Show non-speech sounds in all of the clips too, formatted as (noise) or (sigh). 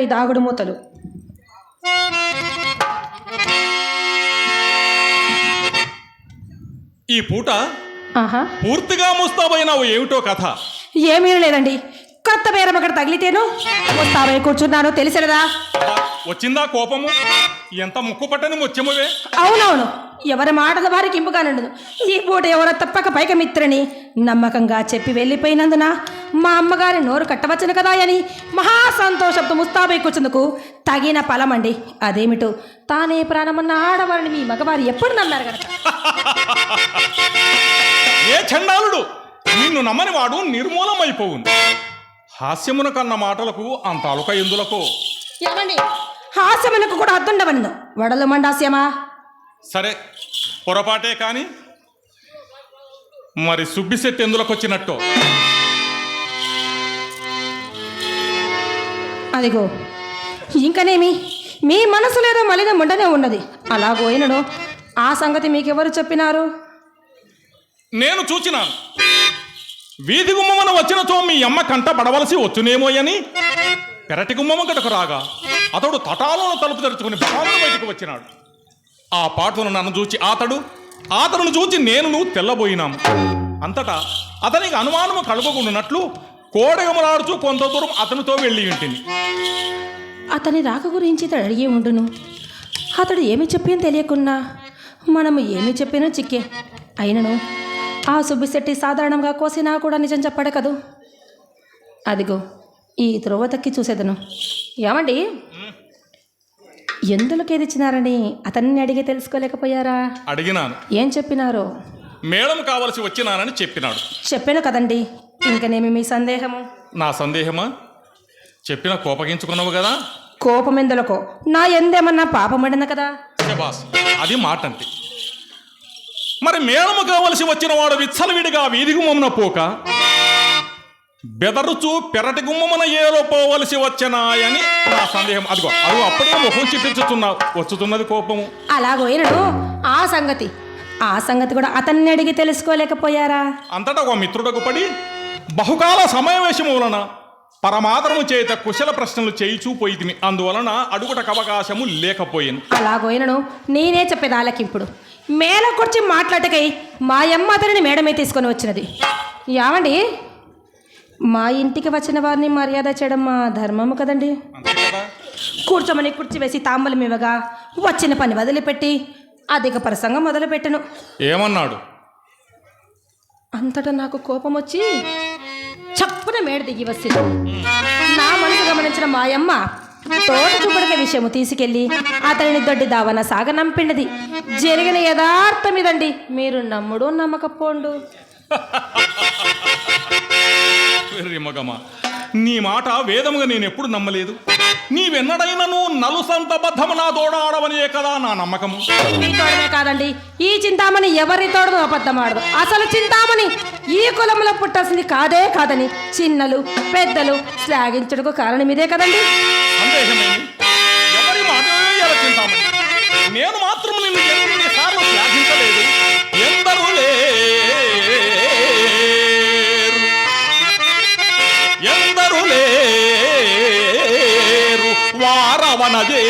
ఈ దాగుడు మూతలు. ఈ పూట ఆహా. పూర్తిగా ముస్తాబైనావు ఏమిటో కథ? ఏమీ లేదండి కొత్త బేరం అక్కడ తగిలితేను వస్తావే కూర్చున్నాను తెలిసినదా అబ్బా, వచ్చిందా కోపము? ఎంత ముక్కు పట్టని ముత్యమువే అవునవును. ఎవరి మాటల వారికి ఇంపుగానుండదు. ఈ పూట ఎవరో తప్పక పైక మిత్రని నమ్మకంగా చెప్పి వెళ్ళిపోయినందున మా అమ్మగారి నోరు కట్టవచ్చును కదా అని మహా సంతోషంతో ముస్తాబై కూర్చుందుకు తగిన ఫలమండి అదేమిటో. తానే ప్రాణమన్న ఆడవారిని మీ మగవారు ఎప్పుడు నమ్మారు కనుక ఏ చండాలుడు? నిన్ను నమ్మని వాడు నిర్మూలమైపోవును. హాస్యమున కన్న మాటలకు అంత అలుక ఎందులకు? ఏమండి? హాస్యమునకు కూడా అద్దుండవన్ను. వడలు మండాస్యమా? సరే పొరపాటే కాని మరి సుబ్బిశెట్టి ఎందులకు వచ్చినట్టు? అదిగో ఇంకనేమి? మీ మనసులేదో మలిన ముండనే ఉన్నది. అలాగోయినను ఆ సంగతి మీకెవరు చెప్పినారు? నేను చూచినాను. వీధి గుమ్మమున వచ్చినతో మీ అమ్మ కంట పడవలసి వచ్చునేమోయని పెరటి గుమ్మము గడకు రాగా అతడు తటాలను తలుపు తెరుచుకుని బయటకు వచ్చినాడు. ఆ పాటను నన్ను చూచి అతడు అతను చూచి నేను నువ్వు తెల్లబోయినాము అంతటా అతనికి అనుమానము కలుగుకున్నట్లు కోడగమలాడుచూ కొంత దూరం అతనితో వెళ్ళి ఉంటుంది అతని రాక గురించి ఇతడు అడిగి ఉండును. అతడు ఏమి చెప్పిన తెలియకున్నా మనము ఏమి చెప్పినో చిక్కే. అయినను ఆ సుబ్బిశెట్టి సాధారణంగా కోసినా కూడా నిజం చెప్పాడు కదూ అదిగో ఈ త్రోవ తక్కి చూసేదను. ఏమండి? ఎందులోకి ఎదిచ్చినారని అతన్ని అడిగి తెలుసుకోలేకపోయారా? అడిగినాను. ఏం చెప్పినారో? మేళం కావలసి వచ్చినానని చెప్పినాడు. చెప్పాను కదండి. ఇంకనేమి మీ సందేహము? నా సందేహమా? చెప్పిన కోపగించుకున్నావు కదా? కోపం ఎందులకో నా ఎందేమన్నా పాపమడిన కదా? శబాస్ అది మాట అంటే మరి మేళము కావలసి వచ్చిన వాడు విచ్చలవిడిగా వీధి గుమ్మమున పోక బెదరుచు పెరటి గుమ్మమున ఏలో పోవలసి వచ్చనాయని నా సందేహం. అదిగో అదిగో అప్పుడే ముఖం చిట్టించుతున్నావు వచ్చుతున్నది కోపము. అలాగోయినడు ఆ సంగతి ఆ సంగతి కూడా అతన్ని అడిగి తెలుసుకోలేకపోయారా? అంతటా ఒక మిత్రుడకు పడి బహుకాల సమావేశము వలన పరమాదరము చేత కుశల ప్రశ్నలు చేయిచూ పోయితిమి. అందువలన అడుగుటకు అవకాశము లేకపోయింది అలాగోయినను నేనే చెప్పేది ఆలకింపుడు మేల కూర్చి మాట్లాడకై మా అమ్మ అతనిని మేడమే తీసుకొని వచ్చినది. యావండి? మా ఇంటికి వచ్చిన వారిని మర్యాద చేయడం మా ధర్మము కదండి. కూర్చోమని కుర్చీ వేసి తాంబూలం ఇవ్వగా వచ్చిన పని వదిలిపెట్టి అధిక ప్రసంగం మొదలుపెట్టను. ఏమన్నాడు? అంతటా నాకు కోపం వచ్చి చప్పున మేడ దిగి వచ్చింది నా మనసు గమనించిన మాయమ్మ తోట చూపుడిక విషయము తీసుకెళ్ళి అతనిని దొడ్డి దావన సాగనంపిండిది జరిగిన యథార్థం ఇదండి. మీరు నమ్ముడు నమ్మకపోండు. (laughs) నీ మాట వేదముగా నేను ఎప్పుడు నమ్మలేదు. నీవెన్నడైనను నలు సంతబద్ధము నా దోడాడవనియే కదా నా నమ్మకము. తోడమే కాదండి ఈ చింతామణి ఎవరి తోడదు అబద్ధమాడదు? అసలు చింతామణి ఈ కులంలో పుట్టాల్సింది కాదే కాదని చిన్నలు పెద్దలు శ్లాఘించుటకు కారణం ఇదే కదండి? సందేహమేమి? ఎవరి మాట ఎలచింతామని నేను మాత్రం నిన్ను ఎన్నిసార్లు శ్లాఘించలేదు. மனதே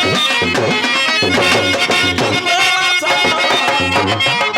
Thank you.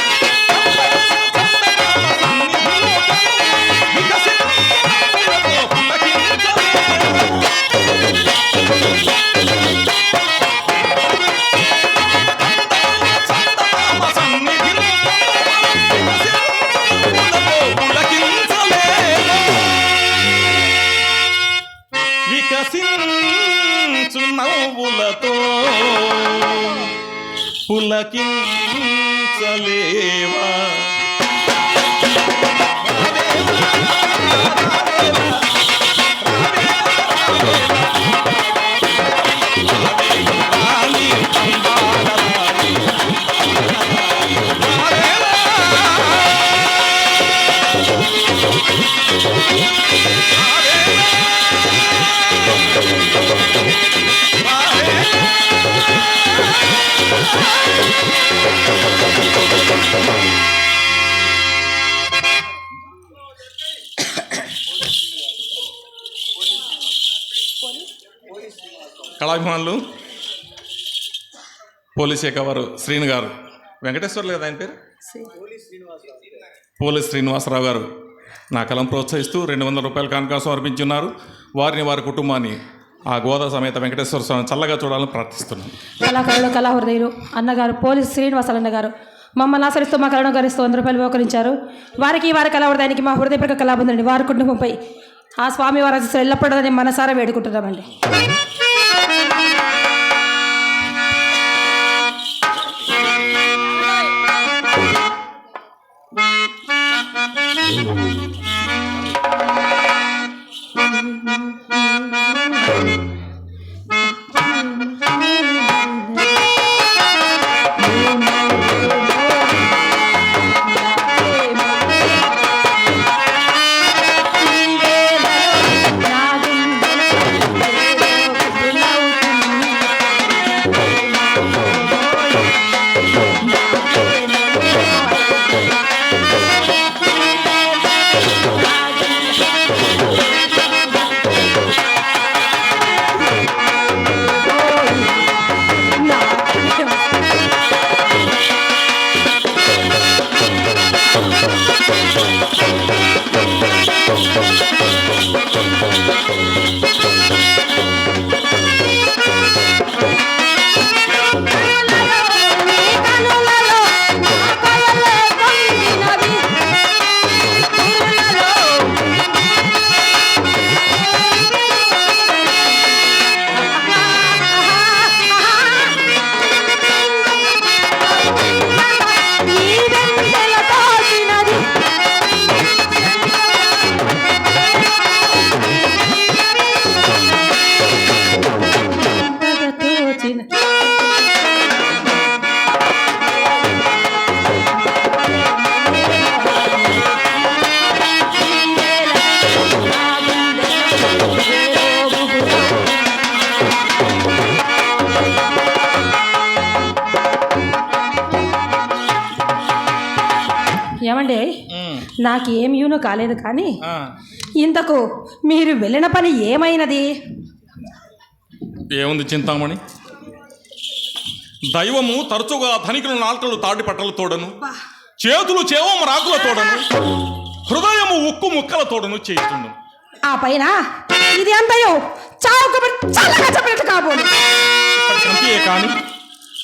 వికసించు నవ్వులతో పులకించలేవా కళాభిమానులు పోలీస్ శాఖ వారు శ్రీను గారు. వెంకటేశ్వర్లు కదా ఆయన పేరు? పోలీస్ శ్రీనివాసరావు గారు. నా కలం ప్రోత్సహిస్తూ రెండు వందల రూపాయల కానుకాసం అర్పించున్నారు. వారిని వారి కుటుంబాన్ని ఆ గోదా సమేత వెంకటేశ్వర స్వామి చల్లగా చూడాలని ప్రార్థిస్తున్నాను కళాకారులు కళాహృదయులు అన్నగారు పోలీస్ శ్రీనివాసాలన్న గారు మమ్మల్ని ఆచరిస్తూ మా కళను గరిస్తూ వంద రూపాయలు ఉపకరించారు వారికి వారి కళాహృదయానికి మా హృదయపూర్వక కళాబంధుని వారి కుటుంబంపై ఆ స్వామి వారి ఆశీస్సులు ఎల్లప్పుడూ మనసారా వేడుకుంటున్నామండి. ఏమండి నాకు ఏం యూనో కాలేదు కానీ ఇంతకు మీరు వెళ్ళిన పని ఏమైనది? ఏముంది చింతామణి? దైవము తరచుగా ధనికుల నాల్కలు తాడి పట్టల తోడను. చేతులు చేవము రాకుల తోడను. హృదయము ఉక్కు ముక్కల తోడను చేస్తుండు ఆ పైన ఇది అంతయో చల్లగా చెప్పినట్టు కాబోలు. కానీ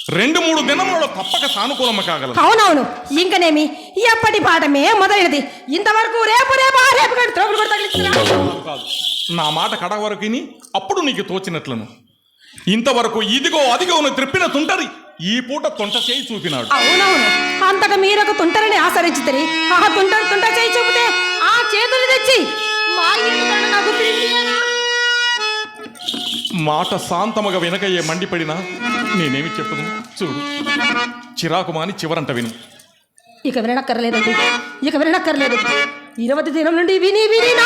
రెండు మూడు దినములలో తప్పక సానుకూలమ కాగలదు అవునవును. ఇంకనేమి? ఎప్పటి పాఠమే మొదలైనది. ఇంతవరకు రేపు రేపు రేపు నా మాట కడ వరకు విని అప్పుడు నీకు తోచినట్లను. ఇంతవరకు ఇదిగో అదిగో త్రిప్పిన తుంటరి ఈ పూట తొంట చేయి చూపినాడు. అవునవును. అంతట మీరకు తుంటరిని ఆచరించుతరి ఆ తుంటరి తుంట చేయి చూపితే ఆ చేతులు తెచ్చి మా నాకు? మాట శాంతముగా వెనకయ్యే మండిపడినా నేనేమి చెప్పను? చూడు. చిరాకు మాని చివరంట విను. ఇక వినక్కర్లేదండి ఇక వినక్కర్లేదు ఇరవై దినం నుండి విని విని నా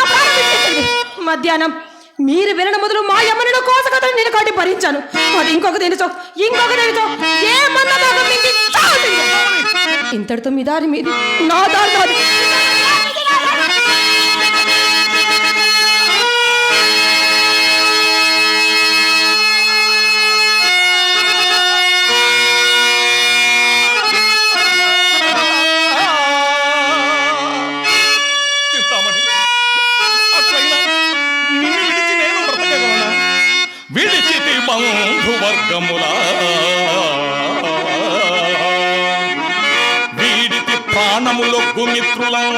మధ్యాహ్నం మీరు వినడం మొదలు మా యమ్మను కోసకథను నేను కాటి భరించాను. అది ఇంకొక దేనితో ఇంకొక దేనితో ఏమన్నదో ఇంతటితో మీ దారి మీది. నా దారి నాది. মূলক ভূমিত্রুলাম